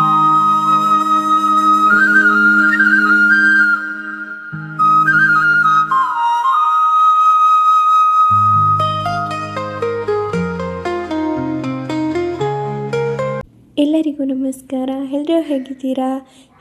thank you ಎಲ್ಲರಿಗೂ ನಮಸ್ಕಾರ. ಎಲ್ಲರೂ ಹೇಗಿದ್ದೀರಾ?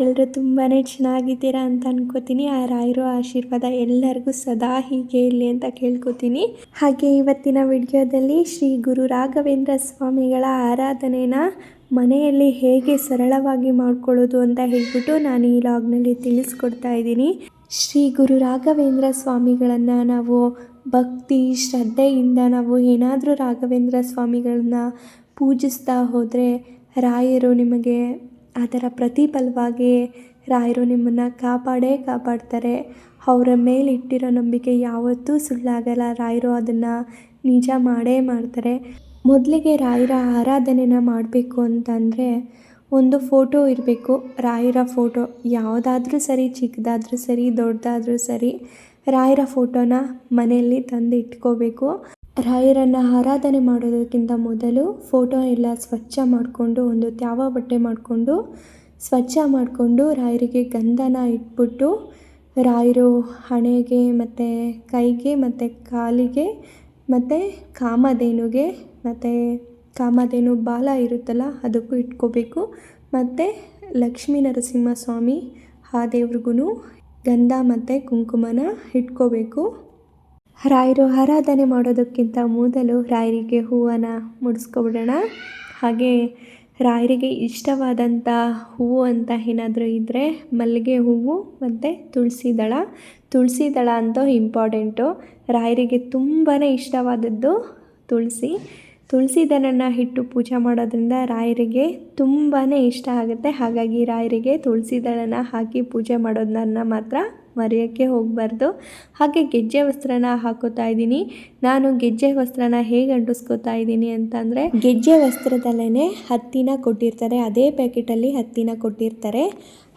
ಎಲ್ಲರೂ ತುಂಬಾ ಚೆನ್ನಾಗಿದ್ದೀರಾ ಅಂತ ಅನ್ಕೋತೀನಿ. ಆ ರಾಯರು ಆಶೀರ್ವಾದ ಎಲ್ಲರಿಗೂ ಸದಾ ಹೀಗೆ ಇರಲಿ ಅಂತ ಕೇಳ್ಕೊತೀನಿ. ಹಾಗೆ ಇವತ್ತಿನ ವಿಡಿಯೋದಲ್ಲಿ ಶ್ರೀ ಗುರು ರಾಘವೇಂದ್ರ ಸ್ವಾಮಿಗಳ ಆರಾಧನೆನ ಮನೆಯಲ್ಲಿ ಹೇಗೆ ಸರಳವಾಗಿ ಮಾಡ್ಕೊಳ್ಳೋದು ಅಂತ ಹೇಳ್ಬಿಟ್ಟು ನಾನು ಈ ಲಾಗ್ನಲ್ಲಿ ತಿಳಿಸ್ಕೊಡ್ತಾ ಇದ್ದೀನಿ. ಶ್ರೀ ಗುರು ರಾಘವೇಂದ್ರ ಸ್ವಾಮಿಗಳನ್ನು ನಾವು ಭಕ್ತಿ, ಶ್ರದ್ಧೆಯಿಂದ ನಾವು ಏನಾದರೂ ರಾಘವೇಂದ್ರ ಸ್ವಾಮಿಗಳನ್ನ ಪೂಜಿಸ್ತಾ ಹೋದರೆ ರಾಯರು ನಿಮಗೆ ಅದರ ಪ್ರತಿಫಲವಾಗಿ ರಾಯರು ನಿಮ್ಮನ್ನು ಕಾಪಾಡೇ ಕಾಪಾಡ್ತಾರೆ. ಅವರ ಮೇಲೆ ಇಟ್ಟಿರೋ ನಂಬಿಕೆ ಯಾವತ್ತೂ ಸುಳ್ಳಾಗಲ್ಲ. ರಾಯರು ಅದನ್ನು ನಿಜ ಮಾಡೇ ಮಾಡ್ತಾರೆ. ಮೊದಲಿಗೆ ರಾಯರ ಆರಾಧನೆನ ಮಾಡಬೇಕು ಅಂತಂದರೆ ಒಂದು ಫೋಟೋ ಇರಬೇಕು. ರಾಯರ ಫೋಟೋ ಯಾವುದಾದ್ರೂ ಸರಿ, ಚಿಕ್ಕದಾದ್ರೂ ಸರಿ, ದೊಡ್ಡದಾದ್ರೂ ಸರಿ ರಾಯರ ಫೋಟೋನ ಮನೆಯಲ್ಲಿ ತಂದು ಇಟ್ಕೋಬೇಕು ರಾಯರನ್ನು ಆರಾಧನೆ ಮಾಡೋದಕ್ಕಿಂತ ಮೊದಲು ಫೋಟೋ ಎಲ್ಲ ಸ್ವಚ್ಛ ಮಾಡಿಕೊಂಡು, ಒಂದು ತ್ಯಾವ ಬಟ್ಟೆ ಮಾಡಿಕೊಂಡು, ಸ್ವಚ್ಛ ಮಾಡಿಕೊಂಡು ರಾಯರಿಗೆ ಗಂಧನ ಇಟ್ಬಿಟ್ಟು, ರಾಯರು ಹಣೆಗೆ ಮತ್ತು ಕೈಗೆ ಮತ್ತು ಕಾಲಿಗೆ ಮತ್ತು ಕಾಮಧೇನುಗೆ ಮತ್ತು ಕಾಮಧೇನು ಬಾಲ ಇರುತ್ತಲ್ಲ ಅದಕ್ಕೂ ಇಟ್ಕೋಬೇಕು. ಮತ್ತು ಲಕ್ಷ್ಮೀ ನರಸಿಂಹಸ್ವಾಮಿ ಆ ದೇವ್ರಿಗೂ ಗಂಧ ಮತ್ತು ಕುಂಕುಮನ ಇಟ್ಕೋಬೇಕು. ರಾಯರು ಆರಾಧನೆ ಮಾಡೋದಕ್ಕಿಂತ ಮೊದಲು ರಾಯರಿಗೆ ಹೂವನ್ನು ಮುಡಿಸ್ಕೊಬಿಡೋಣ. ಹಾಗೆ ರಾಯರಿಗೆ ಇಷ್ಟವಾದಂಥ ಹೂವು ಅಂತ ಏನಾದರೂ ಇದ್ದರೆ ಮಲ್ಲಿಗೆ ಹೂವು ಮತ್ತು ತುಳಸಿ ದಳ. ತುಳಸಿ ದಳ ಅಂತೂ ಇಂಪಾರ್ಟೆಂಟು ರಾಯರಿಗೆ ತುಂಬಾ ಇಷ್ಟವಾದದ್ದು ತುಳಸಿ. ತುಳಸಿ ದಳನ ಇಟ್ಟು ಪೂಜೆ ಮಾಡೋದ್ರಿಂದ ರಾಯರಿಗೆ ತುಂಬಾ ಇಷ್ಟ ಆಗುತ್ತೆ. ಹಾಗಾಗಿ ರಾಯರಿಗೆ ತುಳಸಿ ದಳನ ಹಾಕಿ ಪೂಜೆ ಮಾಡೋದನ್ನ ಮಾತ್ರ ಮರೆಯೋಕ್ಕೆ ಹೋಗಬಾರ್ದು. ಹಾಗೆ ಗೆಜ್ಜೆ ವಸ್ತ್ರನ ಹಾಕೋತಾ ಇದ್ದೀನಿ. ನಾನು ಗೆಜ್ಜೆ ವಸ್ತ್ರನ ಹೇಗೆ ಅಂಟಿಸ್ಕೋತಾ ಇದ್ದೀನಿ ಅಂತಂದರೆ, ಗೆಜ್ಜೆ ವಸ್ತ್ರದಲ್ಲೇ ಹತ್ತಿನ ಕೊಟ್ಟಿರ್ತಾರೆ, ಅದೇ ಪ್ಯಾಕೆಟಲ್ಲಿ ಹತ್ತಿನ ಕೊಟ್ಟಿರ್ತಾರೆ.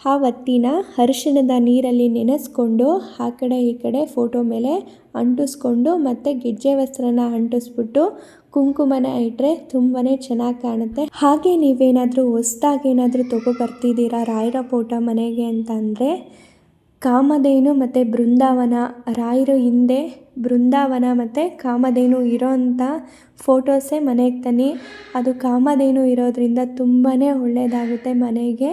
ಆ ಹತ್ತಿನ ಅರಿಶಿಣದ ನೀರಲ್ಲಿ ನೆನೆಸ್ಕೊಂಡು ಆ ಕಡೆ ಈ ಕಡೆ ಫೋಟೋ ಮೇಲೆ ಅಂಟಿಸ್ಕೊಂಡು ಮತ್ತು ಗೆಜ್ಜೆ ವಸ್ತ್ರನ ಅಂಟಿಸ್ಬಿಟ್ಟು ಕುಂಕುಮನ ಇಟ್ಟರೆ ತುಂಬಾ ಚೆನ್ನಾಗಿ ಕಾಣುತ್ತೆ. ಹಾಗೆ ನೀವೇನಾದರೂ ಹೊಸ್ದಾಗೇನಾದರೂ ತೊಗೊಬರ್ತಿದ್ದೀರಾ ರಾಯರ ಫೋಟೋ ಮನೆಗೆ ಅಂತ ಅಂದರೆ ಕಾಮಧೇನು ಮತ್ತು ಬೃಂದಾವನ, ರಾಯರು ಹಿಂದೆ ಬೃಂದಾವನ ಮತ್ತು ಕಾಮಧೇನು ಇರೋಂಥ ಫೋಟೋಸೇ ಮನೆಗೆ ತನ್ನಿ ಅದು ಕಾಮಧೇನು ಇರೋದರಿಂದ ತುಂಬಾ ಒಳ್ಳೆಯದಾಗುತ್ತೆ ಮನೆಗೆ.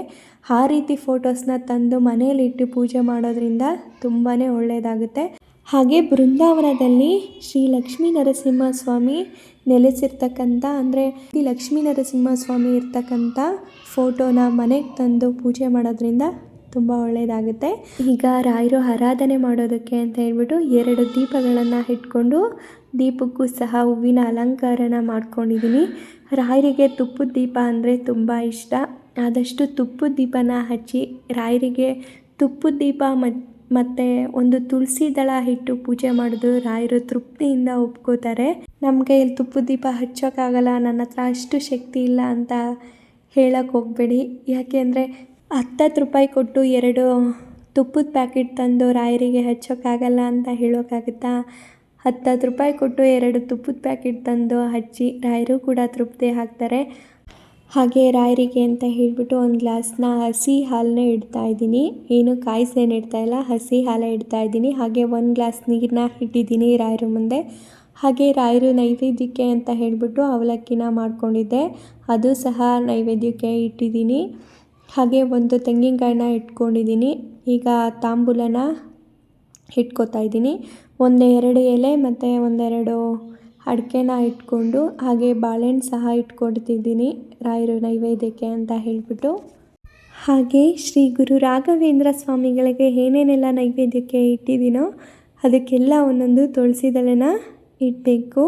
ಆ ರೀತಿ ಫೋಟೋಸ್ನ ತಂದು ಮನೆಯಲ್ಲಿಟ್ಟು ಪೂಜೆ ಮಾಡೋದ್ರಿಂದ ತುಂಬಾ ಒಳ್ಳೆಯದಾಗುತ್ತೆ ಹಾಗೆ ಬೃಂದಾವನದಲ್ಲಿ ಶ್ರೀ ಲಕ್ಷ್ಮೀ ನರಸಿಂಹಸ್ವಾಮಿ ನೆಲೆಸಿರ್ತಕ್ಕಂಥ, ಅಂದರೆ ಶ್ರೀ ಲಕ್ಷ್ಮೀ ನರಸಿಂಹಸ್ವಾಮಿ ಇರ್ತಕ್ಕಂಥ ಫೋಟೋನ ಮನೆಗೆ ತಂದು ಪೂಜೆ ಮಾಡೋದ್ರಿಂದ ತುಂಬ ಒಳ್ಳೆಯದಾಗುತ್ತೆ ಈಗ ರಾಯರು ಆರಾಧನೆ ಮಾಡೋದಕ್ಕೆ ಅಂತ ಹೇಳ್ಬಿಟ್ಟು ಎರಡು ದೀಪಗಳನ್ನು ಇಟ್ಕೊಂಡು ದೀಪಕ್ಕೂ ಸಹ ಹೂವಿನ ಅಲಂಕಾರನ ಮಾಡ್ಕೊಂಡಿದ್ದೀನಿ ರಾಯರಿಗೆ ತುಪ್ಪದ ದೀಪ ಅಂದರೆ ತುಂಬ ಇಷ್ಟ. ಆದಷ್ಟು ತುಪ್ಪದ ದೀಪನ ಹಚ್ಚಿ ರಾಯರಿಗೆ ತುಪ್ಪದ ದೀಪ ಮತ್ತು ಒಂದು ತುಳಸಿ ದಳ ಇಟ್ಟು ಪೂಜೆ ಮಾಡೋದು ರಾಯರು ತೃಪ್ತಿಯಿಂದ ಒಪ್ಕೋತಾರೆ. ನಮಗೆ ಇಲ್ಲಿ ತುಪ್ಪದ ದೀಪ ಹಚ್ಚೋಕ್ಕಾಗಲ್ಲ, ನನ್ನ ಹತ್ರ ಅಷ್ಟು ಶಕ್ತಿ ಇಲ್ಲ ಅಂತ ಹೇಳಕ್ಕೆ ಹೋಗಬೇಡಿ. ಯಾಕೆ ಅಂದರೆ ಹತ್ತತ್ತು ರೂಪಾಯಿ ಕೊಟ್ಟು ಎರಡು ತುಪ್ಪದ ಪ್ಯಾಕೆಟ್ ತಂದು ರಾಯರಿಗೆ ಹಚ್ಚೋಕ್ಕಾಗಲ್ಲ ಅಂತ ಹೇಳೋಕ್ಕಾಗುತ್ತಾ? ಹತ್ತತ್ತು ರೂಪಾಯಿ ಕೊಟ್ಟು ಎರಡು ತುಪ್ಪದ ಪ್ಯಾಕೆಟ್ ತಂದು ಹಚ್ಚಿ ರಾಯರು ಕೂಡ ತೃಪ್ತಿ ಆಗ್ತಾರೆ. ಹಾಗೆ ರಾಯರಿಗೆ ಅಂತ ಹೇಳಿಬಿಟ್ಟು ಒಂದು ಗ್ಲಾಸ್ನ ಹಸಿ ಹಾಲನ್ನೇ ಇಡ್ತಾ ಇದ್ದೀನಿ. ಏನು ಕಾಯಿಸೇನು ಇಲ್ಲ, ಹಸಿ ಹಾಲೇ ಇಡ್ತಾ ಇದ್ದೀನಿ. ಹಾಗೆ ಒಂದು ಗ್ಲಾಸ್ ನೀರನ್ನ ಇಟ್ಟಿದ್ದೀನಿ ರಾಯರ ಮುಂದೆ. ಹಾಗೆ ರಾಯರು ನೈವೇದ್ಯಕ್ಕೆ ಅಂತ ಹೇಳಿಬಿಟ್ಟು ಅವಲಕ್ಕಿನ ಮಾಡಿಕೊಂಡಿದ್ದೆ. ಅದು ಸಹ ನೈವೇದ್ಯಕ್ಕೆ ಇಟ್ಟಿದ್ದೀನಿ. ಹಾಗೆ ಒಂದು ತೆಂಗಿನಕಾಯಿನ ಇಟ್ಕೊಂಡಿದ್ದೀನಿ. ಈಗ ತಾಂಬೂಲನ ಇಟ್ಕೋತಾ ಇದ್ದೀನಿ. ಒಂದು ಎರಡು ಎಲೆ ಮತ್ತು ಒಂದೆರಡು ಅಡಿಕೆನ ಇಟ್ಕೊಂಡು ಹಾಗೆ ಬಾಳೆಹಣ್ಣು ಸಹ ಇಟ್ಕೊಡ್ತಿದ್ದೀನಿ. ರಾಯರು ನೈವೇದ್ಯಕ್ಕೆ ಅಂತ ಹೇಳಿಬಿಟ್ಟು. ಹಾಗೆ ಶ್ರೀ ಗುರು ರಾಘವೇಂದ್ರ ಸ್ವಾಮಿಗಳಿಗೆ ಏನೇನೆಲ್ಲ ನೈವೇದ್ಯಕ್ಕೆ ಇಟ್ಟಿದ್ದೀನೋ ಅದಕ್ಕೆಲ್ಲ ಒಂದೊಂದು ತುಳಸಿದಳೆನ ಇಡಬೇಕು.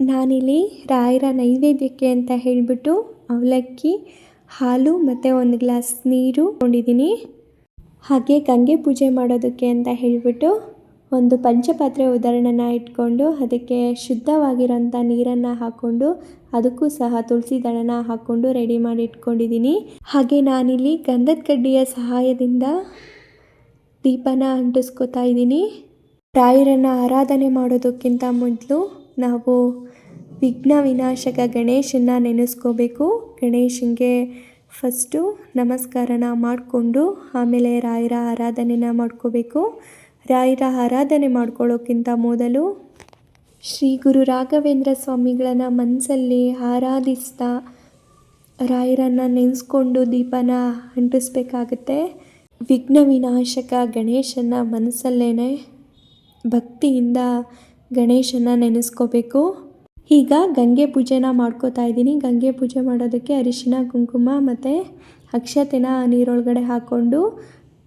ನಾನಿಲ್ಲಿ ರಾಯರ ನೈವೇದ್ಯಕ್ಕೆ ಅಂತ ಹೇಳಿಬಿಟ್ಟು ಅವಲಕ್ಕಿ ಹಾಲು ಮತ್ತು ಒಂದು ಗ್ಲಾಸ್ ನೀರು ಕೊಂಡಿದ್ದೀನಿ ಹಾಗೆ ಗಂಗೆ ಪೂಜೆ ಮಾಡೋದಕ್ಕೆ ಅಂತ ಹೇಳಿಬಿಟ್ಟು ಒಂದು ಪಂಚಪಾತ್ರೆ ಉದಾಹರಣೆನ ಇಟ್ಕೊಂಡು ಅದಕ್ಕೆ ಶುದ್ಧವಾಗಿರೋಂಥ ನೀರನ್ನು ಹಾಕ್ಕೊಂಡು ಅದಕ್ಕೂ ಸಹ ತುಳಸಿ ದಳನ ಹಾಕ್ಕೊಂಡು ರೆಡಿ ಮಾಡಿ ಇಟ್ಕೊಂಡಿದ್ದೀನಿ. ಹಾಗೆ ನಾನಿಲ್ಲಿ ಗಂಧದ ಕಡ್ಡಿಯ ಸಹಾಯದಿಂದ ದೀಪನ ಅಂಟಿಸ್ಕೋತಾ ಇದ್ದೀನಿ. ರಾಯರನ್ನು ಆರಾಧನೆ ಮಾಡೋದಕ್ಕಿಂತ ಮೊದಲು ನಾವು ವಿಘ್ನ ವಿನಾಶಕ ಗಣೇಶನ್ನ ನೆನೆಸ್ಕೋಬೇಕು. ಗಣೇಶನಿಗೆ ಫಸ್ಟು ನಮಸ್ಕಾರನ ಮಾಡಿಕೊಂಡು ಆಮೇಲೆ ರಾಯರ ಆರಾಧನೆನ ಮಾಡ್ಕೋಬೇಕು. ರಾಯರ ಆರಾಧನೆ ಮಾಡ್ಕೊಳ್ಳೋಕ್ಕಿಂತ ಮೊದಲು ಶ್ರೀ ಗುರು ರಾಘವೇಂದ್ರ ಸ್ವಾಮಿಗಳನ್ನು ಮನಸ್ಸಲ್ಲಿ ಆರಾಧಿಸ್ತಾ ರಾಯರನ್ನು ನೆನೆಸ್ಕೊಂಡು ದೀಪನ ಅಂಟಿಸ್ಬೇಕಾಗತ್ತೆ. ವಿಘ್ನ ವಿನಾಶಕ ಗಣೇಶನ ಮನಸ್ಸಲ್ಲೇ ಭಕ್ತಿಯಿಂದ ಗಣೇಶನ ನೆನೆಸ್ಕೋಬೇಕು. ಈಗ ಗಂಗೆ ಪೂಜೆನ ಮಾಡ್ಕೋತಾ ಇದ್ದೀನಿ. ಗಂಗೆ ಪೂಜೆ ಮಾಡೋದಕ್ಕೆ ಅರಿಶಿನ, ಕುಂಕುಮ ಮತ್ತು ಅಕ್ಷತೆನ ನೀರೊಳಗಡೆ ಹಾಕ್ಕೊಂಡು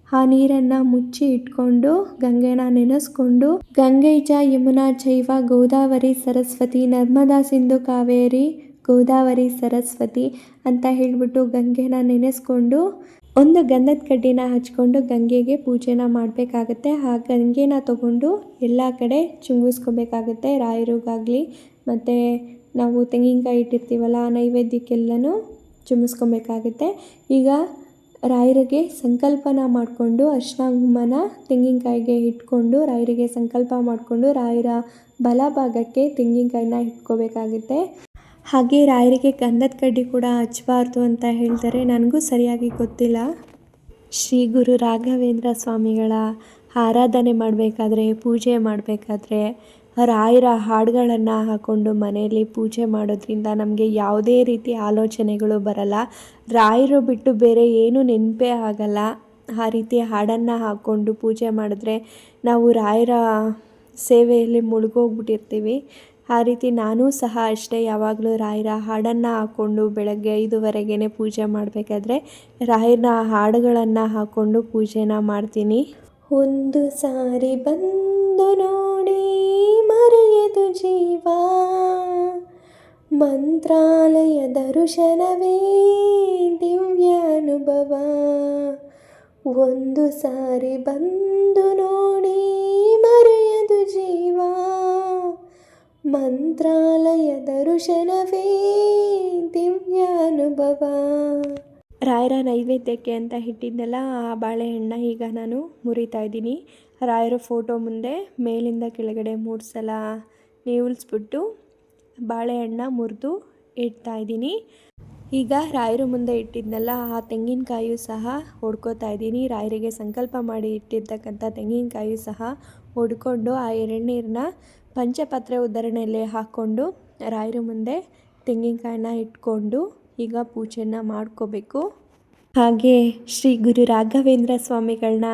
ಆ ನೀರನ್ನು ಮುಚ್ಚಿ ಇಟ್ಕೊಂಡು ಗಂಗೆನ ನೆನೆಸ್ಕೊಂಡು ಗಂಗೈಜ ಯಮುನಾ ಜೈವ ಗೋದಾವರಿ ಸರಸ್ವತಿ, ನರ್ಮದಾ ಸಿಂಧು ಕಾವೇರಿ ಗೋದಾವರಿ ಸರಸ್ವತಿ ಅಂತ ಹೇಳಿಬಿಟ್ಟು ಗಂಗೆನ ನೆನೆಸ್ಕೊಂಡು ಒಂದು ಗಂಧದ ಕಡ್ಡಿನ ಹಚ್ಕೊಂಡು ಗಂಗೆಗೆ ಪೂಜೆನ ಮಾಡಬೇಕಾಗತ್ತೆ. ಆ ಗಂಗೆನ ತಗೊಂಡು ಎಲ್ಲ ಕಡೆ ಚುಂಗಿಸ್ಕೋಬೇಕಾಗತ್ತೆ ರಾಯರಿಗಾಗಲಿ ಮತ್ತು ನಾವು ತೆಂಗಿನಕಾಯಿ ಇಟ್ಟಿರ್ತೀವಲ್ಲ ಆ ನೈವೇದ್ಯಕ್ಕೆಲ್ಲನೂ ಚುಮ್ಮಿಸ್ಕೊಬೇಕಾಗುತ್ತೆ ಈಗ ರಾಯರಿಗೆ ಸಂಕಲ್ಪನ ಮಾಡಿಕೊಂಡು ಅರ್ಶಿನ ತೆಂಗಿನಕಾಯಿಗೆ ಇಟ್ಕೊಂಡು ರಾಯರಿಗೆ ಸಂಕಲ್ಪ ಮಾಡಿಕೊಂಡು ರಾಯರ ಬಲಭಾಗಕ್ಕೆ ತೆಂಗಿನಕಾಯಿನ ಇಟ್ಕೋಬೇಕಾಗುತ್ತೆ. ಹಾಗೆ ರಾಯರಿಗೆ ಗಂಧದ ಕಡ್ಡಿ ಕೂಡ ಹಚ್ಚಬಾರ್ದು ಅಂತ ಹೇಳ್ತಾರೆ. ನನಗೂ ಸರಿಯಾಗಿ ಗೊತ್ತಿಲ್ಲ. ಶ್ರೀ ಗುರು ರಾಘವೇಂದ್ರ ಸ್ವಾಮಿಗಳ ಆರಾಧನೆ ಮಾಡಬೇಕಾದ್ರೆ, ಪೂಜೆ ಮಾಡಬೇಕಾದ್ರೆ ರಾಯರ ಹಾಡುಗಳನ್ನು ಹಾಕ್ಕೊಂಡು ಮನೆಯಲ್ಲಿ ಪೂಜೆ ಮಾಡೋದ್ರಿಂದ ನಮಗೆ ಯಾವುದೇ ರೀತಿ ಆಲೋಚನೆಗಳು ಬರಲ್ಲ. ರಾಯರು ಬಿಟ್ಟು ಬೇರೆ ಏನೂ ನೆನಪೇ ಆಗಲ್ಲ. ಆ ರೀತಿ ಹಾಡನ್ನು ಹಾಕ್ಕೊಂಡು ಪೂಜೆ ಮಾಡಿದ್ರೆ ನಾವು ರಾಯರ ಸೇವೆಯಲ್ಲಿ ಮುಳುಗೋಗ್ಬಿಟ್ಟಿರ್ತೀವಿ. ಆ ರೀತಿ ನಾನೂ ಸಹ ಅಷ್ಟೇ ಯಾವಾಗಲೂ ರಾಯರ ಹಾಡನ್ನು ಹಾಕ್ಕೊಂಡು ಬೆಳಗ್ಗೆ ಐದುವರೆಗೇ ಪೂಜೆ ಮಾಡಬೇಕಾದ್ರೆ ರಾಯರ ಹಾಡುಗಳನ್ನು ಹಾಕ್ಕೊಂಡು ಪೂಜೆನ ಮಾಡ್ತೀನಿ. ಒಂದು ಸಾರಿ ಬಂದು ಮರೆಯದು ಜೀವ ಮಂತ್ರಾಲಯ ದರ್ಶನವೇ ದಿವ್ಯ ಅನುಭವ ಒಂದು ಸಾರಿ ಬಂದು ನೋಡಿ ಮರೆಯದು ಜೀವ ಮಂತ್ರಾಲಯ ದರ್ಶನವೇ ದಿವ್ಯ ಅನುಭವ ರಾಯರ ನೈವೇದ್ಯಕ್ಕೆ ಅಂತ ಇಟ್ಟಿದ್ದೆಲ್ಲ ಆ ಬಾಳೆಹಣ್ಣ ಈಗ ನಾನು ಮುರಿತಾ ಇದ್ದೀನಿ. ರಾಯರ ಫೋಟೋ ಮುಂದೆ ಮೇಲಿಂದ ಕೆಳಗಡೆ ಮೂರು ಸಲ ನೀವುಲ್ಸ್ಬಿಟ್ಟು ಬಾಳೆಹಣ್ಣ ಮುರಿದು ಇಡ್ತಾ ಇದ್ದೀನಿ. ಈಗ ರಾಯರ ಮುಂದೆ ಇಟ್ಟಿದ್ನಲ್ಲ ಆ ತೆಂಗಿನಕಾಯಿಯು ಸಹ ಹೊಡ್ಕೋತಾ ಇದ್ದೀನಿ. ರಾಯರಿಗೆ ಸಂಕಲ್ಪ ಮಾಡಿ ಇಟ್ಟಿರ್ತಕ್ಕಂಥ ತೆಂಗಿನಕಾಯಿಯು ಸಹ ಹೊಡ್ಕೊಂಡು ಆ ಎರಡನೀರನ್ನ ಪಂಚಪತ್ರೆ ಉದ್ಧರಣೆಯಲ್ಲಿ ಹಾಕ್ಕೊಂಡು ರಾಯರ ಮುಂದೆ ತೆಂಗಿನಕಾಯನ್ನ ಇಟ್ಕೊಂಡು ಈಗ ಪೂಜೆನ ಮಾಡ್ಕೋಬೇಕು. ಹಾಗೆ ಶ್ರೀ ಗುರು ರಾಘವೇಂದ್ರ ಸ್ವಾಮಿಗಳನ್ನ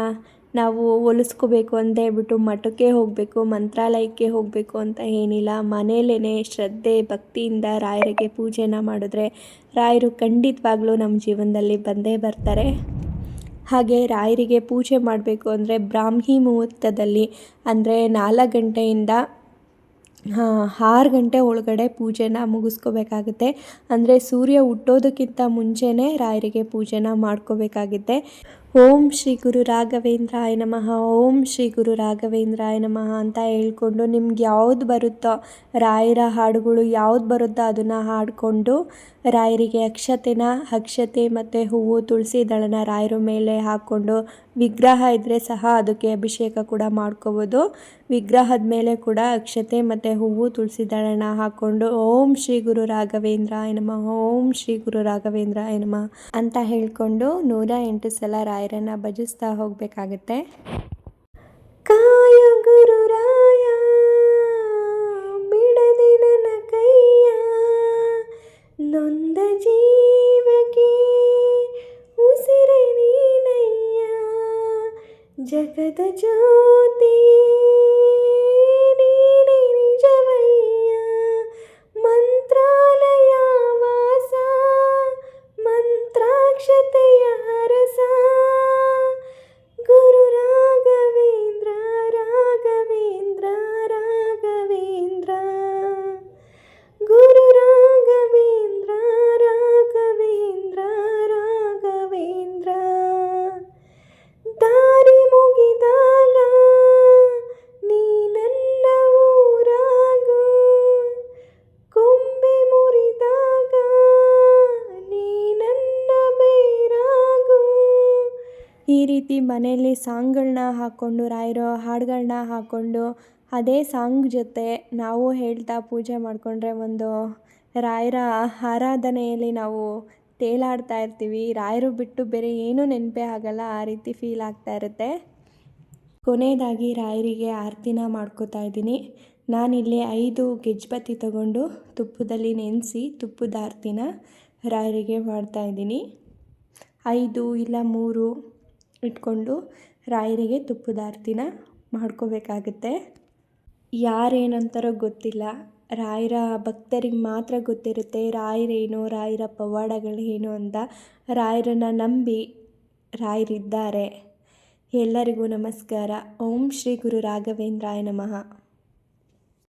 ನಾವು ಒಲಿಸ್ಕೋಬೇಕು ಅಂತ ಹೇಳ್ಬಿಟ್ಟು ಮಠಕ್ಕೆ ಹೋಗಬೇಕು, ಮಂತ್ರಾಲಯಕ್ಕೆ ಹೋಗಬೇಕು ಅಂತ ಏನಿಲ್ಲ. ಮನೆಯಲ್ಲೇ ಶ್ರದ್ಧೆ, ಭಕ್ತಿಯಿಂದ ರಾಯರಿಗೆ ಪೂಜೆನ ಮಾಡಿದ್ರೆ ರಾಯರು ಖಂಡಿತವಾಗ್ಲೂ ನಮ್ಮ ಜೀವನದಲ್ಲಿ ಬಂದೇ ಬರ್ತಾರೆ. ಹಾಗೆ ರಾಯರಿಗೆ ಪೂಜೆ ಮಾಡಬೇಕು ಅಂದರೆ ಬ್ರಾಹ್ಮಿ ಮುಹೂರ್ತದಲ್ಲಿ ಅಂದರೆ ನಾಲ್ಕು ಗಂಟೆಯಿಂದ ಆರು ಗಂಟೆ ಒಳಗಡೆ ಪೂಜೆನ ಮುಗಿಸ್ಕೋಬೇಕಾಗುತ್ತೆ. ಅಂದರೆ ಸೂರ್ಯ ಹುಟ್ಟೋದಕ್ಕಿಂತ ಮುಂಚೆನೇ ರಾಯರಿಗೆ ಪೂಜೆನ ಮಾಡ್ಕೋಬೇಕಾಗುತ್ತೆ. ಓಂ ಶ್ರೀ ಗುರು ರಾಘವೇಂದ್ರಾಯ ನಮಃ, ಓಂ ಶ್ರೀ ಗುರು ರಾಘವೇಂದ್ರಾಯ ನಮಃ ಅಂತ ಹೇಳ್ಕೊಂಡು ನಿಮ್ಗೆ ಯಾವ್ದು ಬರುತ್ತೋ, ರಾಯರ ಹಾಡುಗಳು ಯಾವ್ದು ಬರುತ್ತೋ ಅದನ್ನು ಹಾಡಿಕೊಂಡು ರಾಯರಿಗೆ ಅಕ್ಷತೆನ, ಅಕ್ಷತೆ ಮತ್ತು ಹೂವು, ತುಳಸಿ ದಳನ ರಾಯರ ಮೇಲೆ ಹಾಕ್ಕೊಂಡು ವಿಗ್ರಹ ಇದ್ದರೆ ಸಹ ಅದಕ್ಕೆ ಅಭಿಷೇಕ ಕೂಡ ಮಾಡ್ಕೋಬೋದು. ವಿಗ್ರಹದ ಮೇಲೆ ಕೂಡ ಅಕ್ಷತೆ ಮತ್ತು ಹೂವು, ತುಳಸಿ ದಳನ ಹಾಕ್ಕೊಂಡು ಓಂ ಶ್ರೀ ಗುರು ರಾಘವೇಂದ್ರಾಯ ನಮಃ, ಓಂ ಶ್ರೀ ಗುರು ರಾಘವೇಂದ್ರಾಯ ನಮಃ ಅಂತ ಹೇಳ್ಕೊಂಡು ನೂರ ಎಂಟು ಸಲ ರಾಯರನ್ನು ಭಜಿಸ್ತಾ ಹೋಗಬೇಕಾಗತ್ತೆ. ಕಾಯ ಗುರುರಾಯ ಬಿಡದೆ ನನ್ನ ಕೈಯ. ನೊಂದ ಜೀವಕಿ ಉಸಿರೆ ನೀನಯ್ಯ. ಜಗದ ಜ್ಯೋತಿ ರೀತಿ ಮನೆಯಲ್ಲಿ ಸಾಂಗ್ಗಳನ್ನ ಹಾಕ್ಕೊಂಡು, ರಾಯರೋ ಹಾಡುಗಳನ್ನ ಹಾಕ್ಕೊಂಡು, ಅದೇ ಸಾಂಗ್ ಜೊತೆ ನಾವು ಹೇಳ್ತಾ ಪೂಜೆ ಮಾಡಿಕೊಂಡ್ರೆ ಒಂದು ರಾಯರ ಆರಾಧನೆಯಲ್ಲಿ ನಾವು ತೇಲಾಡ್ತಾ ಇರ್ತೀವಿ. ರಾಯರು ಬಿಟ್ಟು ಬೇರೆ ಏನೂ ನೆನಪೇ ಆಗಲ್ಲ. ಆ ರೀತಿ ಫೀಲ್ ಆಗ್ತಾ ಇರುತ್ತೆ. ಕೊನೆಯದಾಗಿ ರಾಯರಿಗೆ ಆರತಿನ ಮಾಡ್ಕೋತಾ ಇದ್ದೀನಿ. ನಾನಿಲ್ಲಿ ಐದು ಗೆಜ್ಬತ್ತಿ ತಗೊಂಡು ತುಪ್ಪದಲ್ಲಿ ನೆನೆಸಿ ತುಪ್ಪದ ಆರತಿನ ರಾಯರಿಗೆ ಮಾಡ್ತಾ ಇದ್ದೀನಿ. ಐದು ಇಲ್ಲ ಮೂರು ಇಟ್ಕೊಂಡು ರಾಯರಿಗೆ ತುಪ್ಪದ ಆರತಿನ ಮಾಡ್ಕೋಬೇಕಾಗುತ್ತೆ. ಯಾರೇನಂತಾರೋ ಗೊತ್ತಿಲ್ಲ. ರಾಯರ ಭಕ್ತರಿಗೆ ಮಾತ್ರ ಗೊತ್ತಿರುತ್ತೆ ರಾಯರೇನು, ರಾಯರ ಪವಾಡಗಳೇನು ಅಂತ. ರಾಯರನ್ನು ನಂಬಿ ರಾಯರಿದ್ದಾರೆ. ಎಲ್ಲರಿಗೂ ನಮಸ್ಕಾರ. ಓಂ ಶ್ರೀ ಗುರು ರಾಘವೇಂದ್ರಾಯ ನಮಃ.